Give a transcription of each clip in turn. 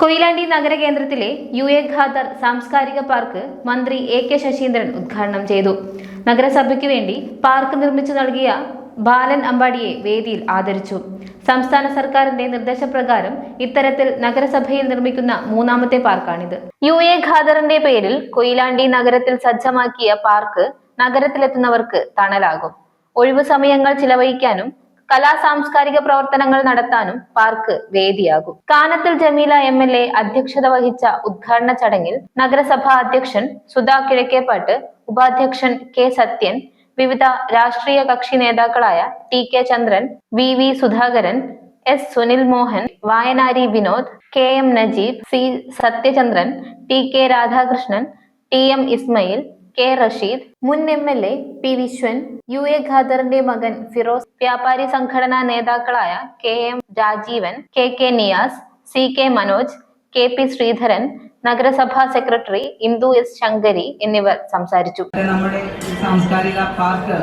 കൊയിലാണ്ടി നഗരകേന്ദ്രത്തിലെ U A Khader സാംസ്കാരിക park മന്ത്രി എ കെ ശശീന്ദ്രൻ ഉദ്ഘാടനം ചെയ്തു. നഗരസഭയ്ക്ക് വേണ്ടി പാർക്ക് നിർമ്മിച്ചു നൽകിയ ബാലൻ അമ്പാടിയെ വേദിയിൽ ആദരിച്ചു. സംസ്ഥാന സർക്കാരിന്റെ നിർദ്ദേശപ്രകാരം ഇത്തരത്തിൽ നഗരസഭയിൽ നിർമ്മിക്കുന്ന മൂന്നാമത്തെ പാർക്കാണിത്. യു എ ഖാദറിന്റെ പേരിൽ കൊയിലാണ്ടി നഗരത്തിൽ സജ്ജമാക്കിയ പാർക്ക് നഗരത്തിലെത്തുന്നവർക്ക് തണലാകും. ഒഴിവു സമയങ്ങൾ ചിലവഴിക്കാനും കലാ സാംസ്കാരിക പ്രവർത്തനങ്ങൾ നടത്താനും park വേദിയാകും. Kanathil Jameela M L A അധ്യക്ഷത വഹിച്ച ഉദ്ഘാടന ചടങ്ങിൽ നഗരസഭാ അധ്യക്ഷൻ സുധാ കിഴക്കേപ്പാട്ട് ഉപാധ്യക്ഷൻ കെ സത്യൻ വിവിധ രാഷ്ട്രീയ കക്ഷി നേതാക്കളായ T K Chandran V V Sudhakaran S Sunil Mohan Vayanari Vinod K M Najeeb C Sathyachandran T K Radhakrishnan T M Ismail K Rasheed മുൻ M L A P Viswan U A ഖാദറിന്റെ മകൻ ഫിറോസ് വ്യാപാരി സംഘടനാ നേതാക്കളായ K M Rajeevan K K Niyas C K Manoj K P Sreedharan നഗരസഭാ secretary Indu S Shankari എന്നിവർ സംസാരിച്ചു. നമ്മുടെ സാംസ്കാരിക പാർക്ക്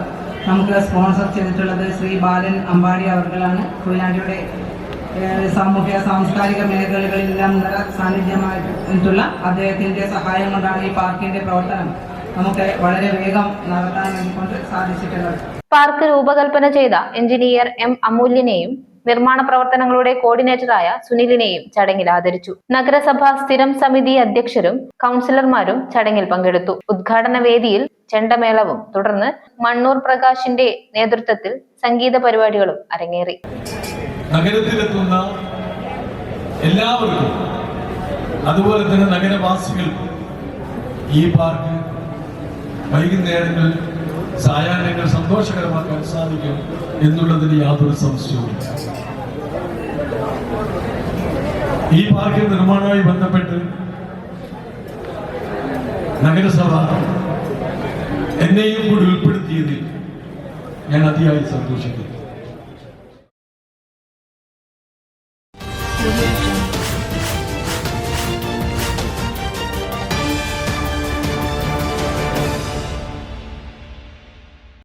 നമുക്ക് സ്പോൺസർ ചെയ്തിട്ടുള്ളത് ശ്രീ ബാലൻ അമ്പാടി അവർകളാണ്. കൊയിലാണ്ടിയുടെ സാമൂഹ്യ സാംസ്കാരിക മേഖലകളിലെല്ലാം നിറ സാന്നിധ്യമായിട്ടുള്ള അദ്ദേഹത്തിന്റെ സഹായം കൊണ്ടാണ് ഈ പാർക്കിന്റെ പ്രവർത്തനം നമുക്ക് വളരെ വേഗം നടത്താൻ വേണ്ടിക്കൊണ്ട് സാധിച്ചിട്ടുള്ളത്. പാർക്ക് രൂപകൽപ്പന ചെയ്ത എഞ്ചിനീയർ എം അമൂല്യനെയും നിർമ്മാണ പ്രവർത്തനങ്ങളുടെ കോർഡിനേറ്ററായ സുനിലിനെയും ചടങ്ങിൽ ആദരിച്ചു. നഗരസഭാ സ്ഥിരം സമിതി അധ്യക്ഷരും കൗൺസിലർമാരും ചടങ്ങിൽ പങ്കെടുത്തു. ഉദ്ഘാടന വേദിയിൽ ചെണ്ടമേളവും തുടർന്ന് മണ്ണൂർ പ്രകാശിന്റെ നേതൃത്വത്തിൽ സംഗീത പരിപാടികളും അരങ്ങേറി. നഗരത്തിലെത്തുന്ന എല്ലാവർക്കും അതുപോലെ തന്നെ നഗരവാസികൾക്കും ഈ പാർക്ക് വൈകുന്നേരങ്ങളിൽ സായാഹ്നങ്ങൾ സന്തോഷകരമാക്കാൻ സാധിക്കും എന്നുള്ളതിന് യാതൊരു സംശയവുമില്ല. ഈ പാർക്ക് നിർമ്മാണവുമായി ബന്ധപ്പെട്ട് നഗരസഭ എന്നെയും കൂടി ഉൾപ്പെടുത്തിയതിൽ ഞാൻ അതിയായി സന്തോഷിക്കുന്നു.